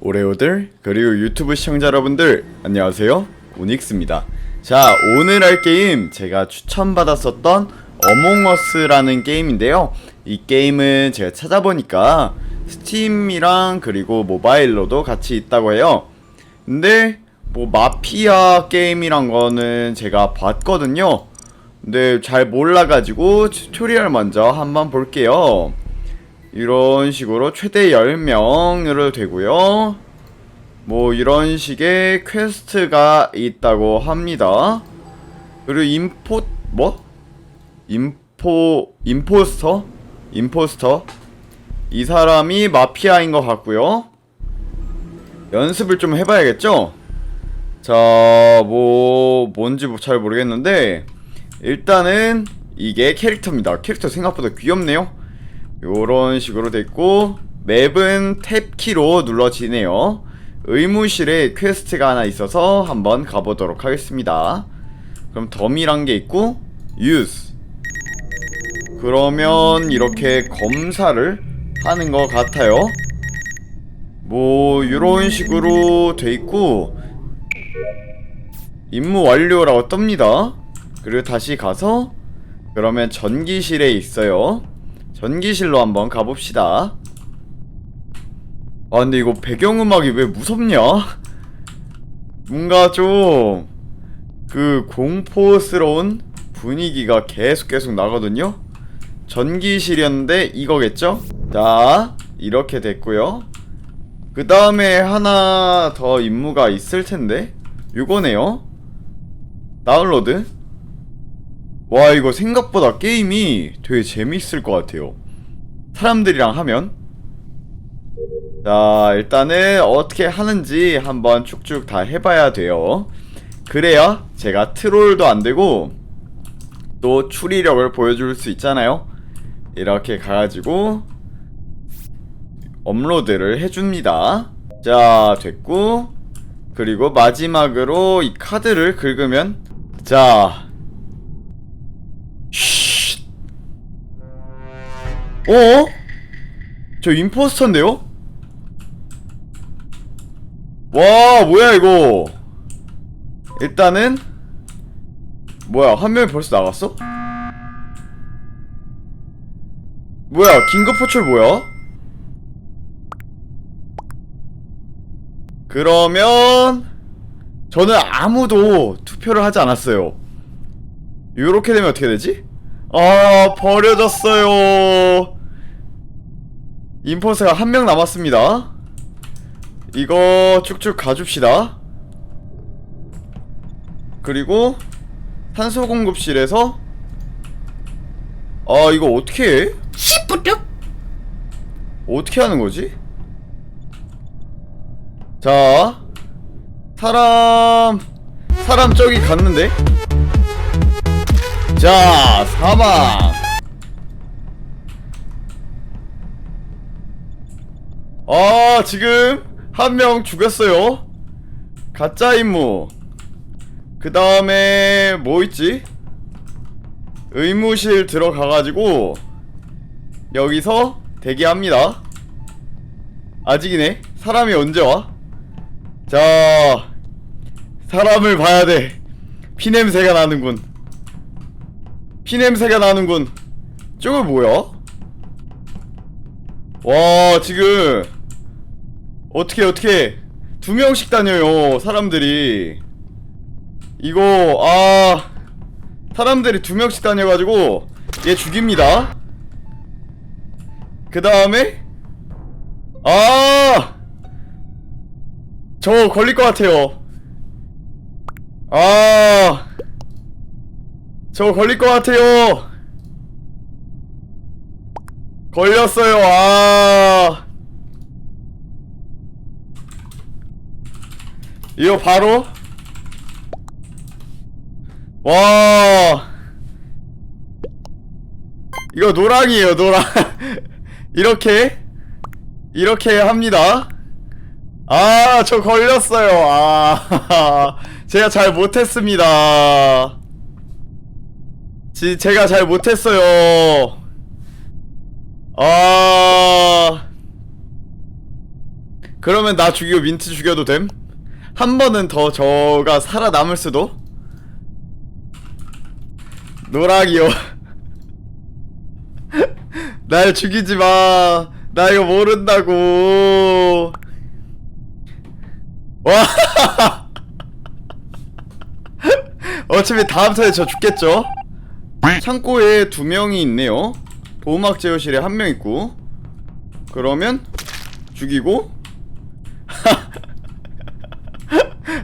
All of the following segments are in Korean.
오레오들 그리고 유튜브 시청자 여러분들 안녕하세요. 오닉스입니다. 자 오늘 할 게임 제가 추천받았었던 어몽어스라는 게임인데요. 이 게임은 제가 찾아보니까 스팀이랑 그리고 모바일로도 같이 있다고 해요. 근데 뭐 마피아 게임이란 거는 제가 봤거든요. 근데 잘 몰라가지고 튜토리얼 먼저 한번 볼게요 이런 식으로 최대 10명으로 되고요. 뭐 이런 식의 퀘스트가 있다고 합니다. 그리고 인포 뭐? 인포 임포스터? 임포스터? 이 사람이 마피아인 것 같고요. 연습을 좀 해봐야겠죠? 자, 뭐 뭔지 잘 모르겠는데 일단은 이게 캐릭터입니다. 캐릭터 생각보다 귀엽네요. 요런 식으로 됐고 맵은 탭키로 눌러지네요. 의무실에 퀘스트가 하나 있어서 한번 가보도록 하겠습니다. 그럼 덤이란 게 있고 use. 그러면 이렇게 검사를 하는 것 같아요. 뭐 요런 식으로 돼 있고 임무 완료라고 뜹니다. 그리고 다시 가서 그러면 전기실에 있어요 전기실로 한번 가봅시다. 아 근데 이거 배경음악이 왜 무섭냐? 뭔가 좀 그 공포스러운 분위기가 계속 계속 나거든요? 전기실이었는데 이거겠죠? 자 이렇게 됐고요 그 다음에 하나 더 임무가 있을 텐데 요거네요 다운로드 와 이거 생각보다 게임이 되게 재밌을 것 같아요. 사람들이랑 하면. 자 일단은 어떻게 하는지 한번 쭉쭉 다 해봐야 돼요. 그래야 제가 트롤도 안되고 또 추리력을 보여줄 수 있잖아요. 이렇게 가가지고 업로드를 해줍니다. 자 됐고. 그리고 마지막으로 이 카드를 긁으면 자 어? 저 임포스터인데요? 와 뭐야 이거 일단은 뭐야 한 명이 벌써 나갔어? 뭐야 긴급 호출 뭐야? 그러면 저는 아무도 투표를 하지 않았어요 요렇게 되면 어떻게 되지? 아 버려졌어요 임포스가 한 명 남았습니다. 이거 쭉쭉 가줍시다. 그리고 탄소 공급실에서 아 이거 어떻게 해? 시뿌뚝? 어떻게 하는 거지? 자 사람 사람 저기 갔는데? 자 사망 아 지금 한 명 죽였어요. 가짜 임무. 그 다음에 뭐 있지? 의무실 들어가가지고 여기서 대기합니다. 아직이네. 사람이 언제 와? 자 사람을 봐야 돼. 피냄새가 나는군. 피냄새가 나는군. 저거 뭐야? 와 지금 어떻게 어떻게? 두 명씩 다녀요 사람들이. 이거 아 사람들이 두 명씩 다녀가지고 얘 죽입니다. 그 다음에 아 저 걸릴 것 같아요. 아 저 걸릴 것 같아요. 걸렸어요. 아 이거 바로? 와. 이거 노랑이에요 노랑. 이렇게? 이렇게 합니다. 아 저 걸렸어요. 아 제가 잘 못했습니다. 지, 제가 잘 못했어요. 아. 그러면 나 죽이고 민트 죽여도 됨? 한 번은 더 저가 살아남을 수도? 노랑이요 날 죽이지 마. 나 이거 모른다고. 와. 어차피 다음 턴에 저 죽겠죠? 창고에 두 명이 있네요. 보호막 제어실에 한 명 있고. 그러면 죽이고.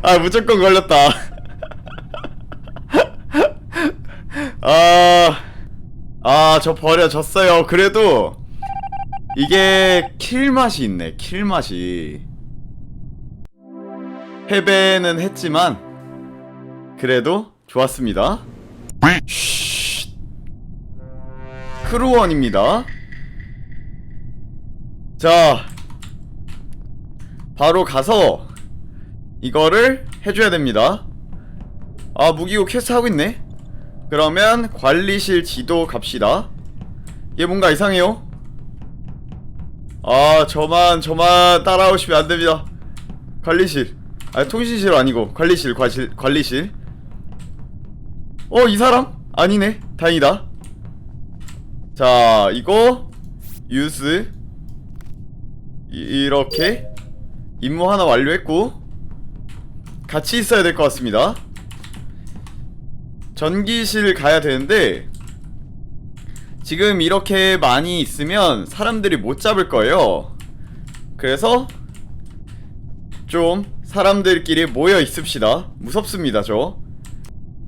아 무조건 걸렸다. 아. 아, 저 버려 졌어요. 그래도 이게 킬 맛이 있네. 킬 맛이. 패배는 했지만 그래도 좋았습니다. 쉿. 크루원입니다. 자, 바로 가서 이거를 해줘야 됩니다. 아, 무기고 퀘스트 하고 있네. 그러면 관리실 지도 갑시다. 얘 뭔가 이상해요. 아, 저만 저만 따라오시면 안 됩니다. 관리실. 아, 통신실 아니고 관리실, 관실, 관리실. 어, 이 사람? 아니네. 다행이다. 자, 이거 유스 이, 이렇게 임무 하나 완료했고 같이 있어야 될 것 같습니다. 전기실 가야 되는데 지금 이렇게 많이 있으면 사람들이 못 잡을 거예요. 그래서 좀 사람들끼리 모여 있읍시다. 무섭습니다, 저.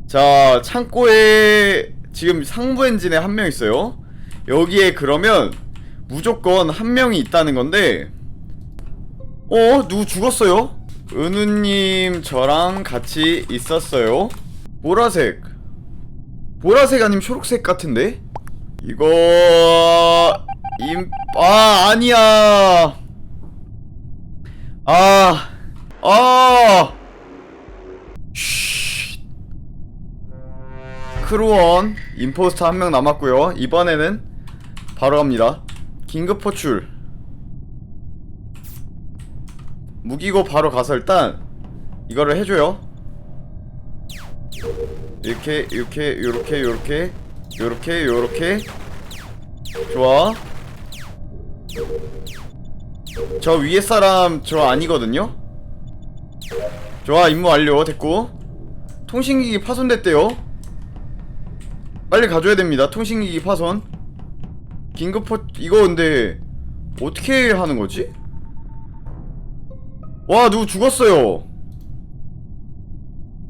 자, 창고에 지금 상부 엔진에 한 명 있어요. 여기에 그러면 무조건 한 명이 있다는 건데 어? 누구 죽었어요? 은우님 저랑 같이 있었어요. 보라색 보라색 아니면 초록색 같은데? 이거 임... 아 아니야 아 아. 쉿. 크루원 임포스터 한 명 남았고요 이번에는 바로 갑니다 긴급 호출 무기고 바로 가서 일단 이거를 해줘요. 이렇게 이렇게 요렇게 요렇게 요렇게 요렇게. 좋아. 저 위에 사람 저 아니거든요? 좋아 임무 완료 됐고. 통신기기 파손됐대요. 빨리 가줘야 됩니다. 통신기기 파손. 긴급호 이거 근데 어떻게 하는 거지? 와 누구 죽었어요.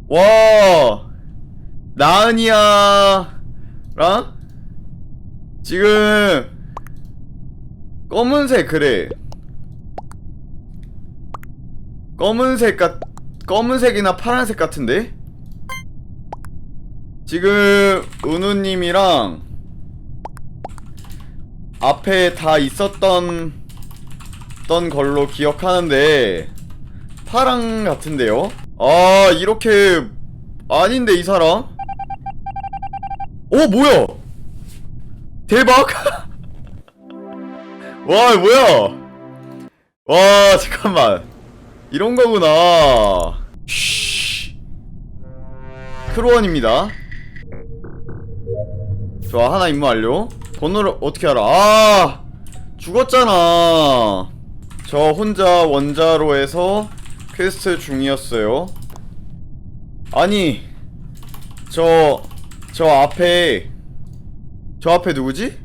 와. 나은이야랑 지금 검은색 그래. 검은색 같 검은색이나 파란색 같은데? 지금 은우님이랑 앞에 다 있었던 던 걸로 기억하는데 파랑 같은데요? 아 이렇게 아닌데 이 사람? 오 뭐야? 대박! 와 뭐야? 와 잠깐만 이런 거구나. 쉬. 크루원입니다. 좋아 하나 임무 완료. 번호를 어떻게 알아? 아 죽었잖아. 저 혼자 원자로에서 퀘스트 중이었어요. 아니 저저 앞에 저 앞에 누구지?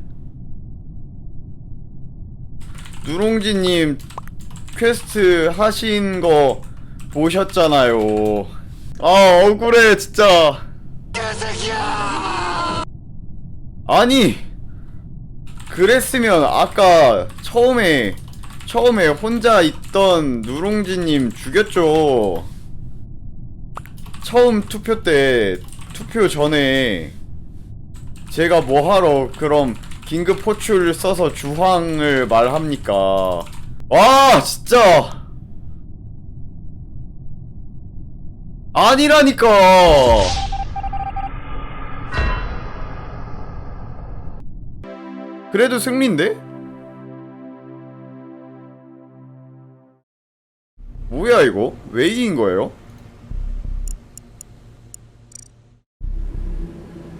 누룽지님 퀘스트 하신 거 보셨잖아요. 아 억울해 진짜. 아니 그랬으면 아까 처음에 처음에 혼자 있던 누룽지님 죽였죠. 처음 투표 때 투표 전에 제가 뭐하러 그럼 긴급 호출 써서 주황을 말합니까 와 진짜 아니라니까 그래도 승리인데? 뭐야 이거? 왜 이긴 거예요?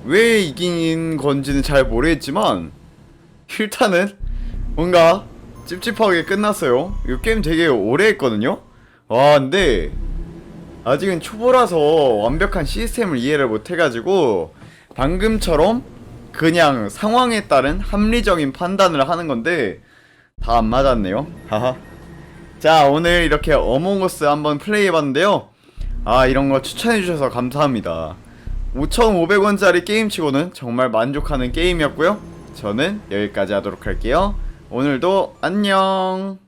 왜 이긴 건지는 잘 모르겠지만 일단은 뭔가 찝찝하게 끝났어요. 이 게임 되게 오래 했거든요. 와 근데 아직은 초보라서 완벽한 시스템을 이해를 못 해가지고 방금처럼 그냥 상황에 따른 합리적인 판단을 하는 건데 다 안 맞았네요. 하하. 자 오늘 이렇게 어몽어스 한번 플레이해봤는데요. 아 이런 거 추천해주셔서 감사합니다. 5,500원짜리 게임치고는 정말 만족하는 게임이었고요. 저는 여기까지 하도록 할게요. 오늘도 안녕.